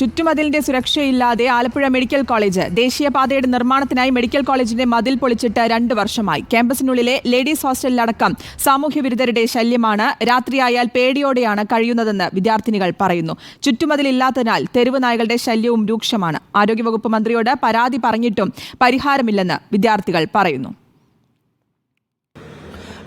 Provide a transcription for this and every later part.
ചുറ്റുമതിലിന്റെ സുരക്ഷയില്ലാതെ Alappuzha medical college ദേശീയപാതയുടെ നിർമ്മാണത്തിനായി മെഡിക്കൽ കോളേജിന്റെ മതിൽ പൊളിച്ചിട്ട് രണ്ട് വർഷമായി. ക്യാമ്പസിനുള്ളിലെ ലേഡീസ് ഹോസ്റ്റലിലടക്കം സാമൂഹ്യ വിരുദ്ധരുടെ ശല്യമാണ് രാത്രിയായാൽ പേടിയോടെയാണ് കഴിയുന്നതെന്ന് വിദ്യാർത്ഥിനികൾ പറയുന്നു. ചുറ്റുമതിലില്ലാത്തതിനാൽ തെരുവ് നായകളുടെ ശല്യവും രൂക്ഷമാണ്. ആരോഗ്യവകുപ്പ് മന്ത്രിയോട് പരാതി പറഞ്ഞിട്ടും പരിഹാരമില്ലെന്ന് വിദ്യാർത്ഥികൾ പറയുന്നു.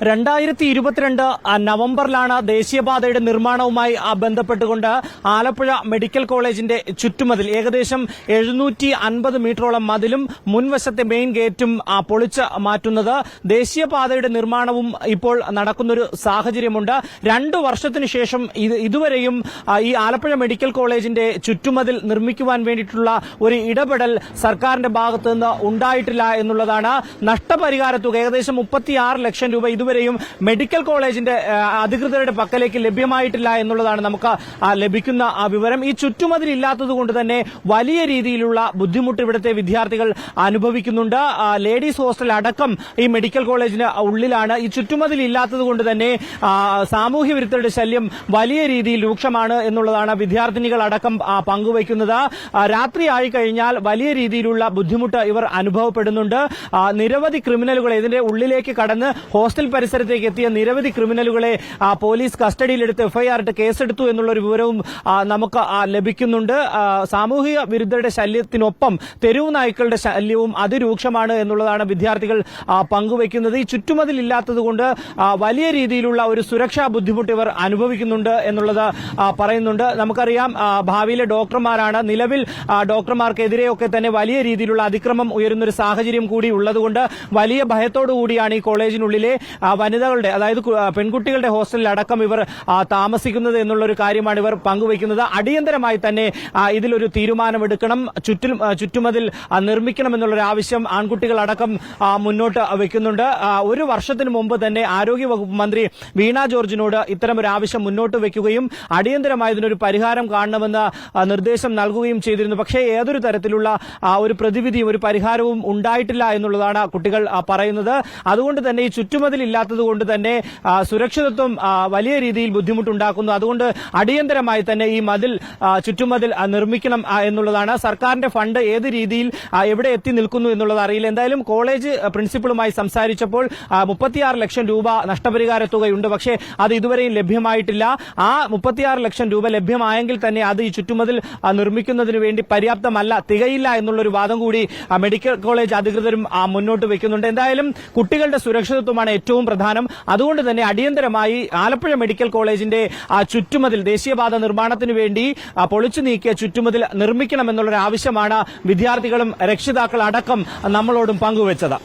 രണ്ടായിരത്തി ഇരുപത്തിരണ്ട് നവംബറിലാണ് ദേശീയപാതയുടെ നിർമ്മാണവുമായി ബന്ധപ്പെട്ടുകൊണ്ട് ആലപ്പുഴ മെഡിക്കൽ കോളേജിന്റെ ചുറ്റുമതിൽ ഏകദേശം എഴുന്നൂറ്റി അൻപത് മീറ്ററോളം മതിലും മുൻവശത്തെ മെയിൻ ഗേറ്റും പൊളിച്ച് മാറ്റുന്നത് ദേശീയപാതയുടെ നിർമ്മാണവും ഇപ്പോൾ നടക്കുന്നൊരു സാഹചര്യമുണ്ട്. രണ്ടു വർഷത്തിനു ശേഷം ഇത് ഇതുവരെയും ഈ ആലപ്പുഴ മെഡിക്കൽ കോളേജിന്റെ ചുറ്റുമതിൽ നിർമ്മിക്കുവാൻ വേണ്ടിയിട്ടുള്ള ഒരു ഇടപെടൽ സർക്കാരിന്റെ ഭാഗത്തുനിന്ന് ഉണ്ടായിട്ടില്ല എന്നുള്ളതാണ് നഷ്ടപരിഹാര തുക. ഏകദേശം മുപ്പത്തിയാറ് ലക്ഷം രൂപ ഇതുവരെയും മെഡിക്കൽ കോളേജിന്റെ അധികൃതരുടെ പക്കലേക്ക് ലഭ്യമായിട്ടില്ല എന്നുള്ളതാണ് നമുക്ക് ലഭിക്കുന്ന ആ വിവരം. ഈ ചുറ്റുമതിൽ ഇല്ലാത്തതുകൊണ്ട് തന്നെ വലിയ രീതിയിലുള്ള ബുദ്ധിമുട്ട് ഇവിടുത്തെ വിദ്യാർത്ഥികൾ അനുഭവിക്കുന്നുണ്ട്. ലേഡീസ് ഹോസ്റ്റൽ അടക്കം ഈ മെഡിക്കൽ കോളേജിന് ഉള്ളിലാണ്. ഈ ചുറ്റുമതിൽ ഇല്ലാത്തതുകൊണ്ട് തന്നെ സാമൂഹ്യ വിരുദ്ധരുടെ ശല്യം വലിയ രീതിയിൽ രൂക്ഷമാണ് എന്നുള്ളതാണ് വിദ്യാർത്ഥിനികൾ അടക്കം പങ്കുവയ്ക്കുന്നത്. രാത്രി രാത്രിയായി കഴിഞ്ഞാൽ വലിയ രീതിയിലുള്ള ബുദ്ധിമുട്ട് ഇവർ അനുഭവപ്പെടുന്നുണ്ട്. നിരവധി ക്രിമിനലുകൾ ഇതിന്റെ ഉള്ളിലേക്ക് കടന്ന് ഹോസ്റ്റൽ പരിസരത്തേക്ക് എത്തിയ നിരവധി ക്രിമിനലുകളെ പോലീസ് കസ്റ്റഡിയിലെടുത്ത് എഫ്ഐആർ ഇട്ട് കേസെടുത്തു എന്നുള്ള ഒരു വിവരവും നമുക്ക് ലഭിക്കുന്നുണ്ട്. സാമൂഹിക വിരുദ്ധരുടെ ശല്യത്തിനൊപ്പം തെരുവ് നായ്ക്കളുടെ ശല്യവും അതിരൂക്ഷമാണ് എന്നുള്ളതാണ് വിദ്യാർത്ഥികൾ പങ്കുവയ്ക്കുന്നത്. ഈ ചുറ്റുമതിൽ ഇല്ലാത്തതുകൊണ്ട് വലിയ രീതിയിലുള്ള ഒരു സുരക്ഷാ ബുദ്ധിമുട്ട് ഇവർ അനുഭവിക്കുന്നുണ്ട് എന്നുള്ളത് പറയുന്നുണ്ട്. നമുക്കറിയാം ഭാവിയിലെ ഡോക്ടർമാരാണ്. നിലവിൽ ഡോക്ടർമാർക്കെതിരെയൊക്കെ തന്നെ വലിയ രീതിയിലുള്ള അതിക്രമം ഉയരുന്നൊരു സാഹചര്യം കൂടി ഉള്ളതുകൊണ്ട് വലിയ ഭയത്തോടു കൂടിയാണ് ഈ കോളേജിനുള്ളിലെ വനിതകളുടെ അതായത് പെൺകുട്ടികളുടെ ഹോസ്റ്റലിൽ അടക്കം ഇവർ താമസിക്കുന്നത് എന്നുള്ള ഒരു കാര്യമാണ് ഇവർ പങ്കുവയ്ക്കുന്നത്. അടിയന്തരമായി തന്നെ ഇതിലൊരു തീരുമാനമെടുക്കണം. ചുറ്റും ചുറ്റുമതിൽ നിർമ്മിക്കണമെന്നുള്ളൊരു ആവശ്യം ആൺകുട്ടികൾ അടക്കം മുന്നോട്ട് വെക്കുന്നുണ്ട്. ഒരു വർഷത്തിന് മുമ്പ് തന്നെ ആരോഗ്യ വകുപ്പ് മന്ത്രി വീണ ജോർജിനോട് ഇത്തരം ഒരു ആവശ്യം മുന്നോട്ട് വയ്ക്കുകയും അടിയന്തരമായി ഇതിനൊരു പരിഹാരം കാണണമെന്ന നിർദ്ദേശം നൽകുകയും ചെയ്തിരുന്നു. പക്ഷേ ഏതൊരു തരത്തിലുള്ള ഒരു പ്രതിവിധിയും ഒരു പരിഹാരവും ഉണ്ടായിട്ടില്ല എന്നുള്ളതാണ് കുട്ടികൾ പറയുന്നത്. അതുകൊണ്ട് തന്നെ ഈ ചുറ്റുമതിൽ ഇല്ലാത്തത് കൊണ്ട് തന്നെ സുരക്ഷിതത്വം വലിയ രീതിയിൽ ബുദ്ധിമുട്ടുണ്ടാക്കുന്നു. അതുകൊണ്ട് അടിയന്തരമായി തന്നെ ഈ മതിൽ ചുറ്റുമതിൽ നിർമ്മിക്കണം എന്നുള്ളതാണ്. സർക്കാരിന്റെ ഫണ്ട് ഏത് രീതിയിൽ എവിടെ എത്തി നിൽക്കുന്നു എന്നുള്ളത് അറിയില്ല. എന്തായാലും കോളേജ് പ്രിൻസിപ്പളുമായി സംസാരിച്ചപ്പോൾ മുപ്പത്തിയാറ് ലക്ഷം രൂപ നഷ്ടപരിഹാര തുകയുണ്ട്. പക്ഷേ അത് ഇതുവരെയും ലഭ്യമായിട്ടില്ല. ആ മുപ്പത്തിയാറ് ലക്ഷം രൂപ ലഭ്യമായെങ്കിൽ തന്നെ അത് ഈ ചുറ്റുമതിൽ നിർമ്മിക്കുന്നതിന് വേണ്ടി പര്യാപ്തമല്ല തികയില്ല എന്നുള്ളൊരു വാദം കൂടി മെഡിക്കൽ കോളേജ് അധികൃതരും മുന്നോട്ട് വയ്ക്കുന്നുണ്ട് എന്തായാലും കുട്ടികളുടെ സുരക്ഷിതത്വമാണ് ഏറ്റവും പ്രധാനം. അതുകൊണ്ട് തന്നെ അടിയന്തരമായി ആലപ്പുഴ മെഡിക്കൽ കോളേജിന്റെ ചുറ്റുമതിൽ ദേശീയപാത നിർമ്മാണത്തിന് വേണ്ടി പൊളിച്ചു നീക്കിയ ചുറ്റുമതിൽ നിർമ്മിക്കണമെന്നുള്ളൊരു ആവശ്യമാണ് വിദ്യാർത്ഥികളും രക്ഷിതാക്കൾ അടക്കം നമ്മളോടും പങ്കുവച്ചത്.